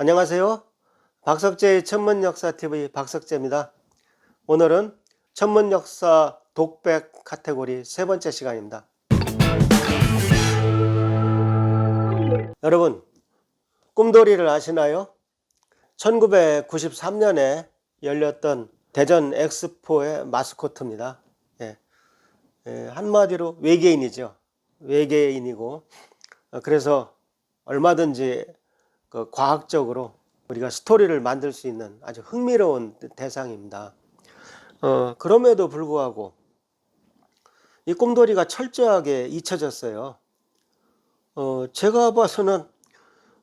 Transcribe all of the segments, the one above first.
안녕하세요. 박석재의 천문역사TV 박석재입니다. 오늘은 천문역사 독백 카테고리 세 번째 시간입니다. 여러분, 꿈돌이를 아시나요? 1993년에 열렸던 대전 엑스포의 마스코트입니다. 예. 예, 한마디로 외계인이죠. 외계인이고, 어, 그래서 얼마든지 그 과학적으로 우리가 스토리를 만들 수 있는 아주 흥미로운 대상입니다. 어, 그럼에도 불구하고 이 꿈돌이가 철저하게 잊혀졌어요. 어, 제가 봐서는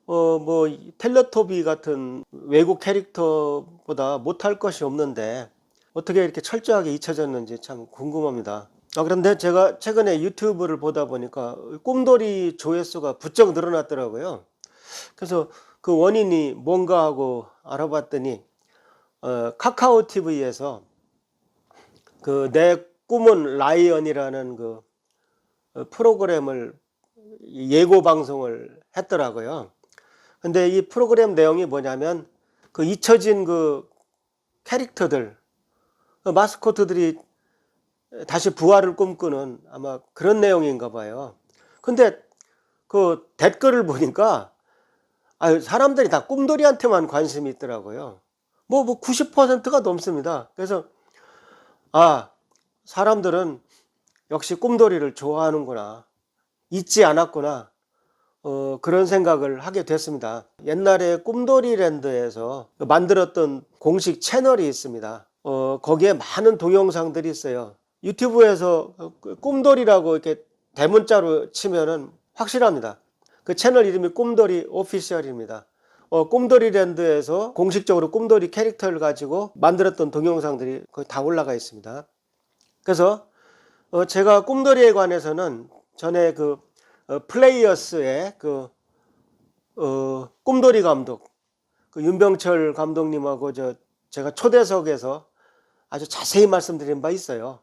어, 뭐 텔레토비 같은 외국 캐릭터보다 못할 것이 없는데 어떻게 이렇게 철저하게 잊혀졌는지 참 궁금합니다. 아, 그런데 제가 최근에 유튜브를 보다 보니까 꿈돌이 조회수가 부쩍 늘어났더라고요. 그래서 그 원인이 뭔가 하고 알아봤더니 어, 카카오 TV에서 그 내 꿈은 라이언이라는 그 어, 프로그램을 예고 방송을 했더라고요. 근데 이 프로그램 내용이 뭐냐면 그 잊혀진 그 캐릭터들 그 마스코트들이 다시 부활을 꿈꾸는 아마 그런 내용인가 봐요. 근데 그 댓글을 보니까 아 사람들이 다 꿈돌이한테만 관심이 있더라고요. 뭐, 뭐 90%가 넘습니다. 그래서, 아, 사람들은 역시 꿈돌이를 좋아하는구나. 잊지 않았구나. 어, 그런 생각을 하게 됐습니다. 옛날에 꿈돌이랜드에서 만들었던 공식 채널이 있습니다. 어, 거기에 많은 동영상들이 있어요. 유튜브에서 꿈돌이라고 이렇게 대문자로 치면은 확실합니다. 그 채널 이름이 꿈돌이 오피셜입니다. 어, 꿈돌이랜드에서 공식적으로 꿈돌이 캐릭터를 가지고 만들었던 동영상들이 거의 다 올라가 있습니다. 그래서 어, 제가 꿈돌이에 관해서는 전에 그 어, 플레이어스의 그 어, 꿈돌이 감독, 그 윤병철 감독님하고 저 제가 초대석에서 아주 자세히 말씀드린 바 있어요.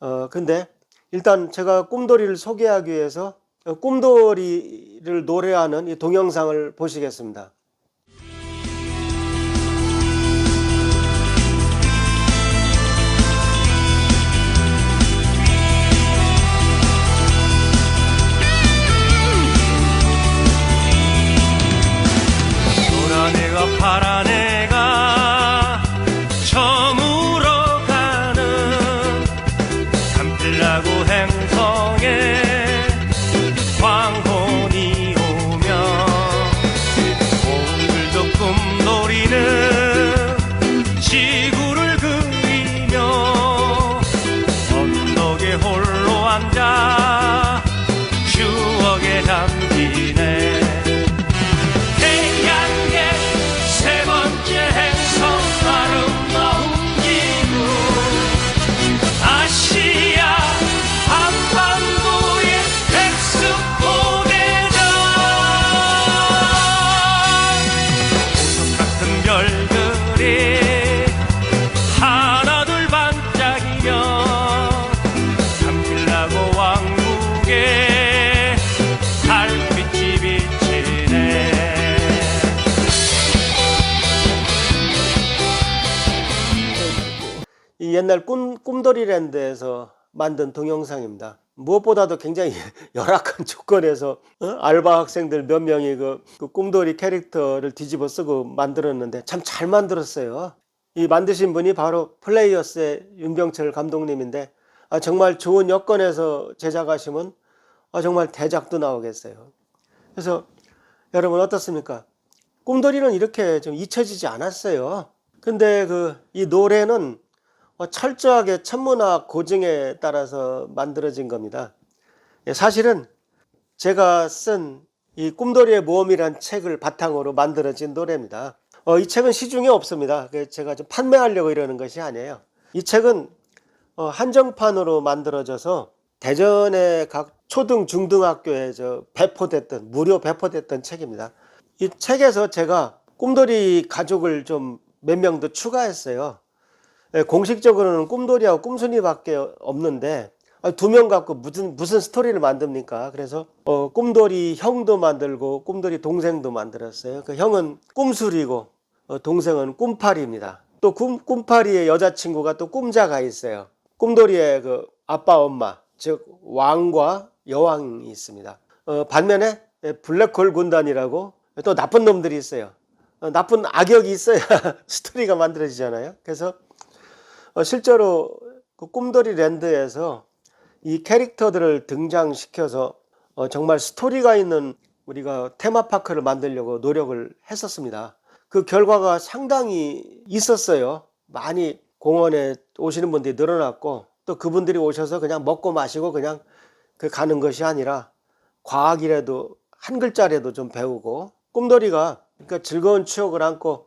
어, 근데 일단 제가 꿈돌이를 소개하기 위해서 어, 꿈돌이를 노래하는 이 동영상을 보시겠습니다. 옛날 꿈, 꿈돌이랜드에서 만든 동영상입니다. 무엇보다도 굉장히 열악한 조건에서 어? 알바 학생들 몇 명이 그, 그 꿈돌이 캐릭터를 뒤집어 쓰고 만들었는데 참 잘 만들었어요. 이 만드신 분이 바로 플레이어스의 윤병철 감독님인데 아, 정말 좋은 여건에서 제작하시면 아, 정말 대작도 나오겠어요. 그래서 여러분 어떻습니까? 꿈돌이는 이렇게 좀 잊혀지지 않았어요. 근데 그 이 노래는 어, 철저하게 천문학 고증에 따라서 만들어진 겁니다. 예, 사실은 제가 쓴 이 꿈돌이의 모험이란 책을 바탕으로 만들어진 노래입니다. 어, 이 책은 시중에 없습니다. 제가 좀 판매하려고 이러는 것이 아니에요. 이 책은 어, 한정판으로 만들어져서 대전의 각 초등 중등학교에 저 배포됐던 무료 배포됐던 책입니다. 이 책에서 제가 꿈돌이 가족을 좀 몇 명 더 추가했어요. 예, 공식적으로는 꿈돌이하고 꿈순이밖에 없는데 두 명 갖고 무슨 무슨 스토리를 만듭니까? 그래서 어, 꿈돌이 형도 만들고 꿈돌이 동생도 만들었어요. 그 형은 꿈술이고 어, 동생은 꿈파리입니다. 또 꿈, 꿈파리의 여자친구가 또 꿈자가 있어요. 꿈돌이의 그 아빠 엄마 즉 왕과 여왕이 있습니다. 어, 반면에 블랙홀 군단이라고 또 나쁜 놈들이 있어요. 어, 나쁜 악역이 있어야 스토리가 만들어지잖아요. 그래서 어, 실제로 그 꿈돌이 랜드에서 이 캐릭터들을 등장시켜서 어, 정말 스토리가 있는 우리가 테마파크를 만들려고 노력을 했었습니다. 그 결과가 상당히 있었어요. 많이 공원에 오시는 분들이 늘어났고 또 그분들이 오셔서 그냥 먹고 마시고 그냥 그 가는 것이 아니라 과학이라도 한 글자라도 좀 배우고 꿈돌이가 그러니까 즐거운 추억을 안고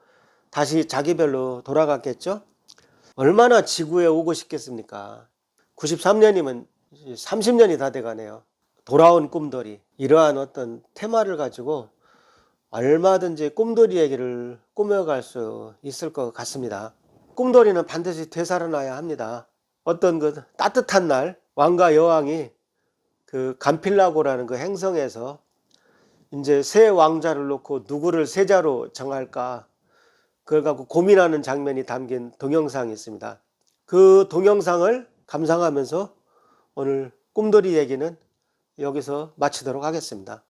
다시 자기별로 돌아갔겠죠. 얼마나 지구에 오고 싶겠습니까? 93년이면 30년이 다 돼가네요. 돌아온 꿈돌이 이러한 어떤 테마를 가지고 얼마든지 꿈돌이 얘기를 꾸며갈 수 있을 것 같습니다. 꿈돌이는 반드시 되살아나야 합니다. 어떤 그 따뜻한 날 왕과 여왕이 그 감필라고라는 그 행성에서 이제 새 왕자를 놓고 누구를 세자로 정할까 그걸 갖고 고민하는 장면이 담긴 동영상이 있습니다. 그 동영상을 감상하면서 오늘 꿈돌이 얘기는 여기서 마치도록 하겠습니다.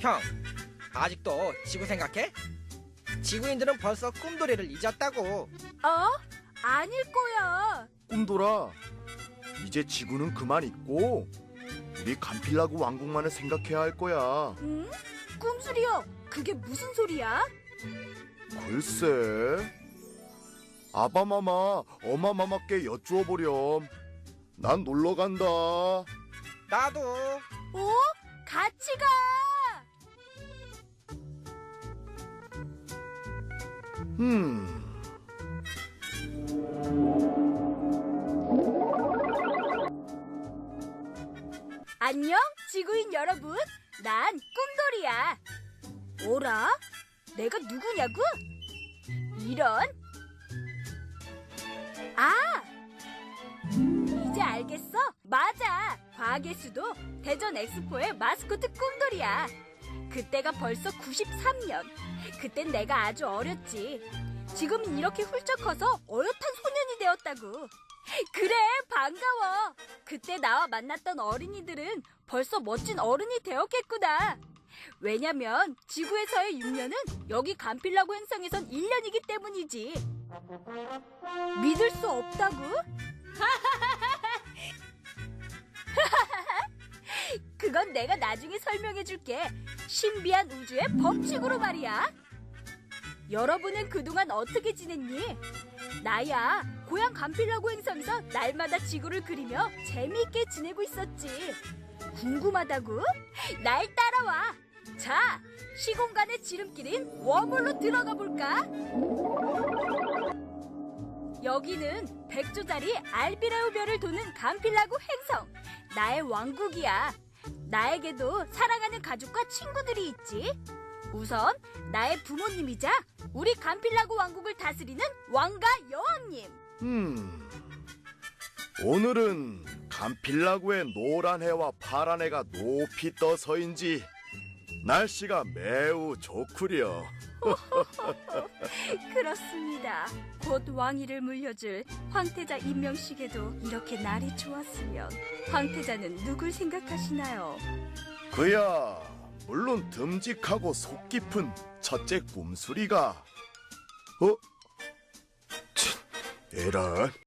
형, 아직도 지구 생각해? 지구인들은 벌써 꿈돌이를 잊었다고. 어? 아닐 거야. 꿈돌아, 이제 지구는 그만 있고 우리 간필라고 왕국만을 생각해야 할 거야. 응? 꿈술이요. 그게 무슨 소리야? 글쎄, 아바마마, 어마마마께 여쭈어 보렴. 난 놀러 간다. 나도. 어? 같이 가. 음, 안녕, 지구인 여러분. 난 꿈돌이야. 뭐라? 내가 누구냐고? 이런? 아! 이제 알겠어? 맞아. 과학의 수도 대전 엑스포의 마스코트 꿈돌이야. 그때가 벌써 93년. 그땐 내가 아주 어렸지. 지금은 이렇게 훌쩍 커서 어엿한 소년이 되었다고. 그래, 반가워. 그때 나와 만났던 어린이들은 벌써 멋진 어른이 되었겠구나. 왜냐면 지구에서의 6년은 여기 간필라고 행성에선 1년이기 때문이지. 믿을 수 없다고? 그건 내가 나중에 설명해 줄게. 신비한 우주의 법칙으로 말이야. 여러분은 그동안 어떻게 지냈니? 나야 고향 간필라고 행성에서 날마다 지구를 그리며 재미있게 지내고 있었지. 궁금하다고? 날 따라와. 자, 시공간의 지름길인 웜홀로 들어가 볼까? 여기는 백조자리 알비라우 별을 도는 간필라고 행성. 나의 왕국이야. 나에게도 사랑하는 가족과 친구들이 있지. 우선 나의 부모님이자 우리 간필라고 왕국을 다스리는 왕과 여왕님. 음. 오늘은 간필라구의 노란 해와 파란 해가 높이 떠서인지 날씨가 매우 좋구려. 그렇습니다. 곧 왕위를 물려줄 황태자 임명식에도 이렇게 날이 좋았으면 황태자는 누굴 생각하시나요? 그야 물론 듬직하고 속 깊은 첫째 꿈수리가 어? 치, 에라